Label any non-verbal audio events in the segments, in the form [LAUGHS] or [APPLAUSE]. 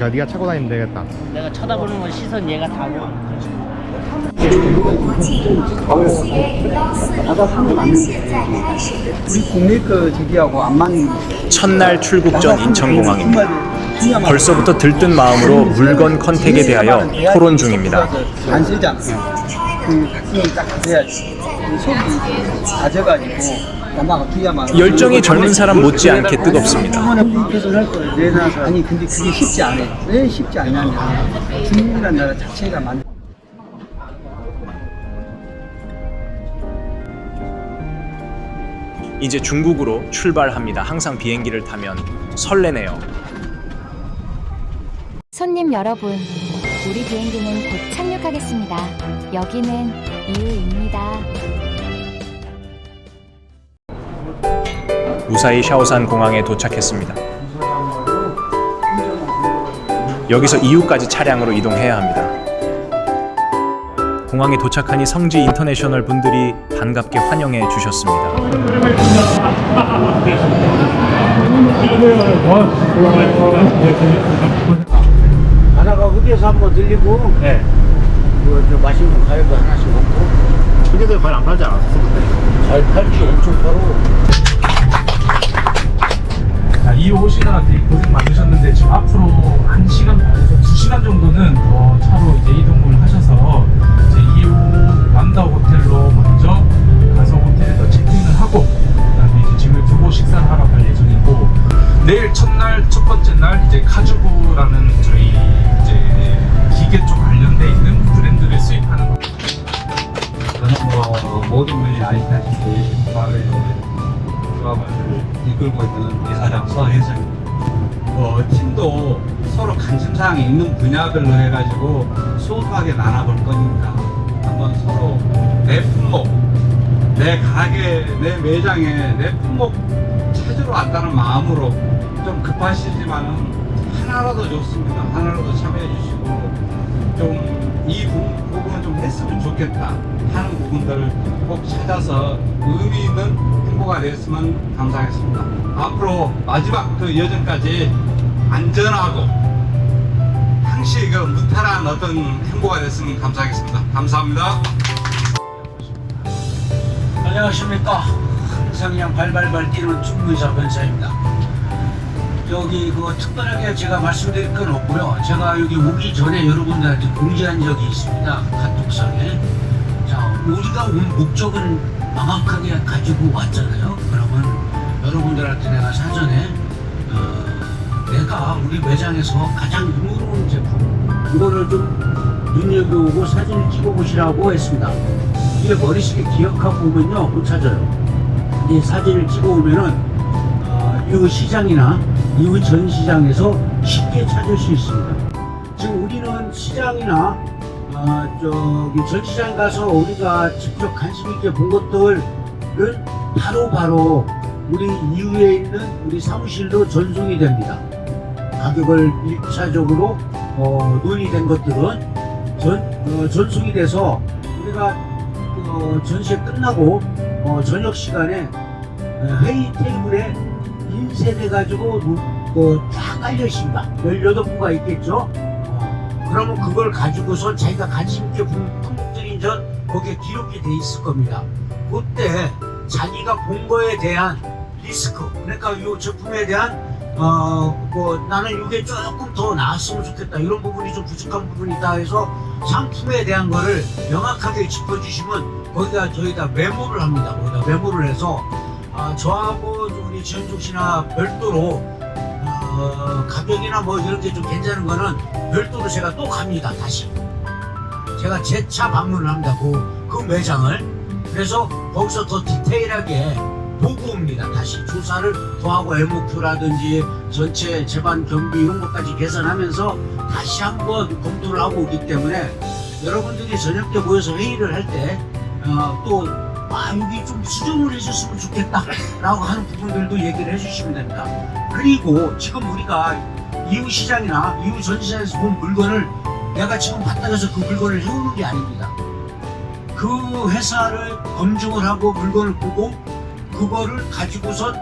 야 네가 차고 다니면 되겠다 내가 쳐다보는 건 시선 얘가 다 와. 우리 국내 그 저기하고 안 맞는 첫날 출국 전 인천공항입니다. 벌써부터 들뜬 마음으로 물건 컨택에 대하여 토론 중입니다. 안 쓰자. 그 각성이 딱. 그 속이 뒤야만. 열정이 젊은 사람 못지않게 뜨겁습니다. 아니 근데 그게 쉽지 않아. 왜 쉽지 않냐면 중국이라는 나라 자체가 만. 이제 중국으로 출발합니다. 항상 비행기를 타면 설레네요. 손님 여러분, 우리 비행기는 곧 착륙하겠습니다. 여기는 이유입니다. 무사히 샤오산 공항에 도착했습니다. 여기서 이후까지 차량으로 이동해야 합니다. 공항에 도착하니 성지 인터내셔널 분들이 반갑게 환영해 주셨습니다. 하나가 흡에서 한번 들리고 네 그저 맛있는 과일도 하나씩 먹고 근데도 과일 안 팔지 않았어 잘 팔지 엄청 팔어 자, 이 오시느라 되게 고생 많으셨는데 지금 앞으로 1시간 반에서 2시간 정도는 더 차로 이제 이동을 하셔서 이제 이후 남다 호텔로 먼저 가서 호텔에서 체크인을 하고 그다음에 이제 짐을 두고 식사를 하러 갈 예정이고 내일 첫날 첫 번째 날 이제 카주부라는 저희 이제 기계 쪽 관련돼 있는 브랜드를 수입하는 저는 뭐 모든 분이 아시다시피 마을의 조합을 이끌고 있는 이사장 서혜성입니다. 어, 팀도 서로 관심사항이 있는 분야별로 해가지고 소소하게 나눠볼 거니까 한번 서로 내 품목, 내 가게, 내 매장에 내 품목 찾으러 왔다는 마음으로 좀 급하시지만은 하나라도 좋습니다. 하나라도 참여해 주시고 좀 이 부분은 좀 했으면 좋겠다 하는 부분들을 꼭 찾아서 의미 있는 행보가 됐으면 감사하겠습니다. 앞으로 마지막 그 여정까지 안전하고 항시 그 무탈한 어떤 행보가 됐으면 감사하겠습니다. 감사합니다. 안녕하십니까 항상 그냥 발발발 뛰는 중무이사 변사입니다 여기 그 특별하게 제가 말씀드릴 건 없고요 제가 여기 오기 전에 여러분들한테 공지한 적이 있습니다 카톡상에 자 우리가 온 목적은 명확하게 가지고 왔잖아요 그러면 여러분들한테 내가 사전에 어, 내가 우리 매장에서 가장 흥미로운 제품 이거를 좀 눈여겨보고 사진을 찍어보시라고 했습니다 이게 머릿속에 기억하고 오면요 못 찾아요. 이 사진을 찍어오면은 어, 이 시장이나 이 전시장에서 쉽게 찾을 수 있습니다. 지금 우리는 시장이나 어, 저기 전시장 가서 우리가 직접 관심 있게 본 것들은 바로 바로 우리 이후에 있는 우리 사무실로 전송이 됩니다. 가격을 1차적으로 어, 논의된 것들은 전, 어, 전송이 돼서 우리가 어, 전시회 끝나고 어, 저녁 시간에 어, 회의 테이블에 인쇄돼 가지고 그, 쫙 깔려 있습니다. 18분가 있겠죠. 어, 그러면 그걸 가지고서 자기가 관심 있게 본 품목들이 이제 거기에 기록이 돼 있을 겁니다. 그때 자기가 본 거에 대한 리스크, 그러니까 이 제품에 대한 어, 뭐, 나는 이게 조금 더 나았으면 좋겠다. 이런 부분이 좀 부족한 부분이 있다 해서 상품에 대한 거를 명확하게 짚어주시면 거기다 저희가 메모를 합니다. 거기다 메모를 해서 아, 저하고 우리 지현중 씨나 별도로 어, 가격이나 뭐 이런 게 좀 괜찮은 거는 별도로 제가 또 갑니다. 다시. 제가 재차 방문을 합니다. 그, 그 매장을. 그래서 거기서 더 디테일하게 보고 옵니다. 다시 조사를 더 하고 MOQ라든지 전체 재반 경비 이런 것까지 계산하면서 다시 한번 검토를 하고 오기 때문에 여러분들이 저녁 때 모여서 회의를 할때 어, 또 아, 여기 좀 수정을 해줬으면 좋겠다 라고 하는 부분들도 얘기를 해주시면 됩니다. 그리고 지금 우리가 이후 시장이나 이후 전시장에서 본 물건을 내가 지금 해서 그 물건을 해오는 게 아닙니다. 그 회사를 검증을 하고 물건을 보고 그거를 가지고선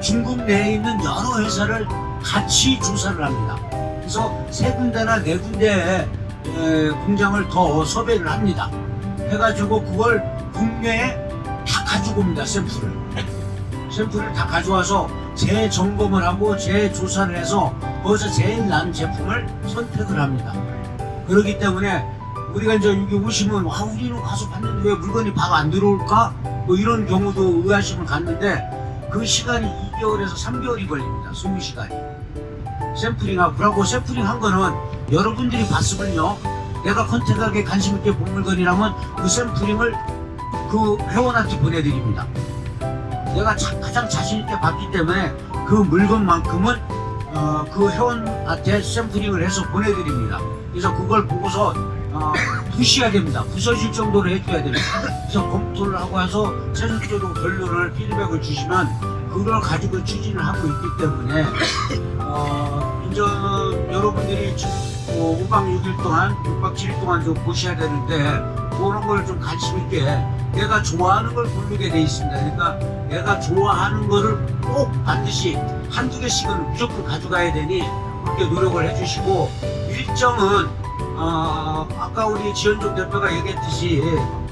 중국 내에 있는 여러 회사를 같이 조사를 합니다. 그래서 세 군데나 네 군데 에, 공장을 더 섭외를 합니다. 해가지고 그걸 국내에 다 가지고 옵니다 샘플을. 샘플을 다 가져와서 재점검을 하고 재조사를 해서 거기서 제일 나은 제품을 선택을 합니다. 그렇기 때문에 우리가 이제 여기 오시면 와 우리는 가서 봤는데 왜 물건이 바로 안 들어올까? 뭐 이런 경우도 의아심을 갖는데 그 시간이 2개월에서 3개월이 걸립니다. 소비 시간이. 샘플링하고 그러고 샘플링 한 거는 여러분들이 봤으면요 내가 컨택하게 관심 있게 본 물건이라면 그 샘플링을 그 회원한테 보내드립니다. 내가 자- 가장 자신 있게 봤기 때문에 그 물건만큼은 어, 그 회원한테 샘플링을 해서 보내드립니다. 그래서 그걸 보고서 어, 부셔야 됩니다. 부서질 정도로 해줘야 됩니다. 그래서 검토를 하고 해서 최종적으로 결론을 피드백을 주시면 그걸 가지고 추진을 하고 있기 때문에 어, 이제 여러분들이 지금 어, 5박 6일 동안, 6박 7일 동안 좀 보셔야 되는데 그런 걸 좀 관심 있게 내가 좋아하는 걸 고르게 돼 있습니다. 그러니까 내가 좋아하는 거를 꼭 반드시 한두 개씩은 무조건 가져가야 되니 그렇게 노력을 해주시고 일정은 어, 아까 우리 지현종 대표가 얘기했듯이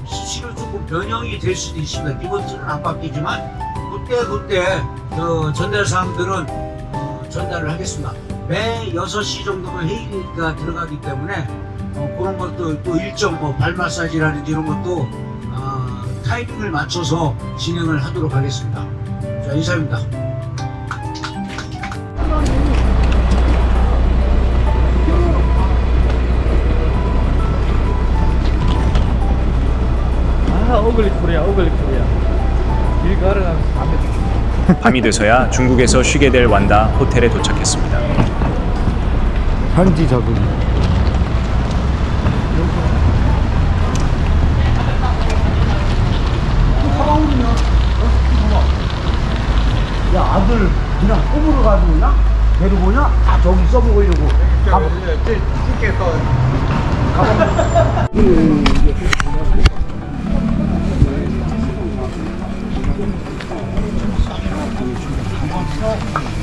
수시로 조금 변형이 될 수도 있습니다. 기본치는 안 바뀌지만 그때 그때 그 전달 사항들은 어, 전달을 하겠습니다. 매 6시 정도면 회의가 들어가기 때문에 어, 그런 것도 또 일정 뭐 발 마사지라든지 이런 것도 어, 타이밍을 맞춰서 진행을 하도록 하겠습니다. 자 이상입니다. 아 오글리 코리아 오글리 코리아 길 걸어가면서 담배 밤이 돼서야 중국에서 쉬게 될 완다 호텔에 도착했습니다. 현지 적응 야 아들 그냥 꿈으로 가지고 오냐? 데리고 오냐? 아 저기 써먹으려고 가보 [LAUGHS]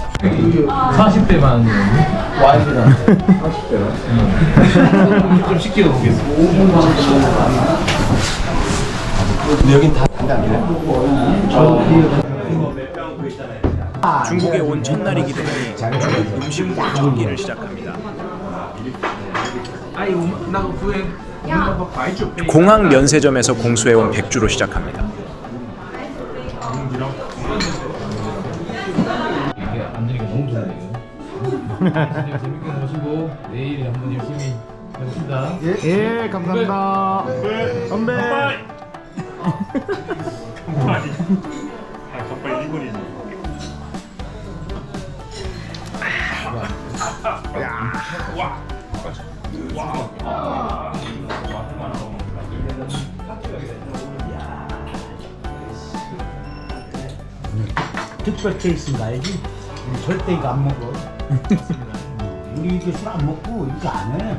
[LAUGHS] 중국에 온 첫날이기 때문에 중국 음식물 전기를 시작합니다. 공항 면세점에서 공수해온 백주로 시작합니다. 재밌게 보시고 내일 한번 열심히 해봅시다. 예 감사합니다 건배 특별 케이스인가 알지? 우리 절대 이거 안 먹어 우리 이게 술 안 먹고 이거 안해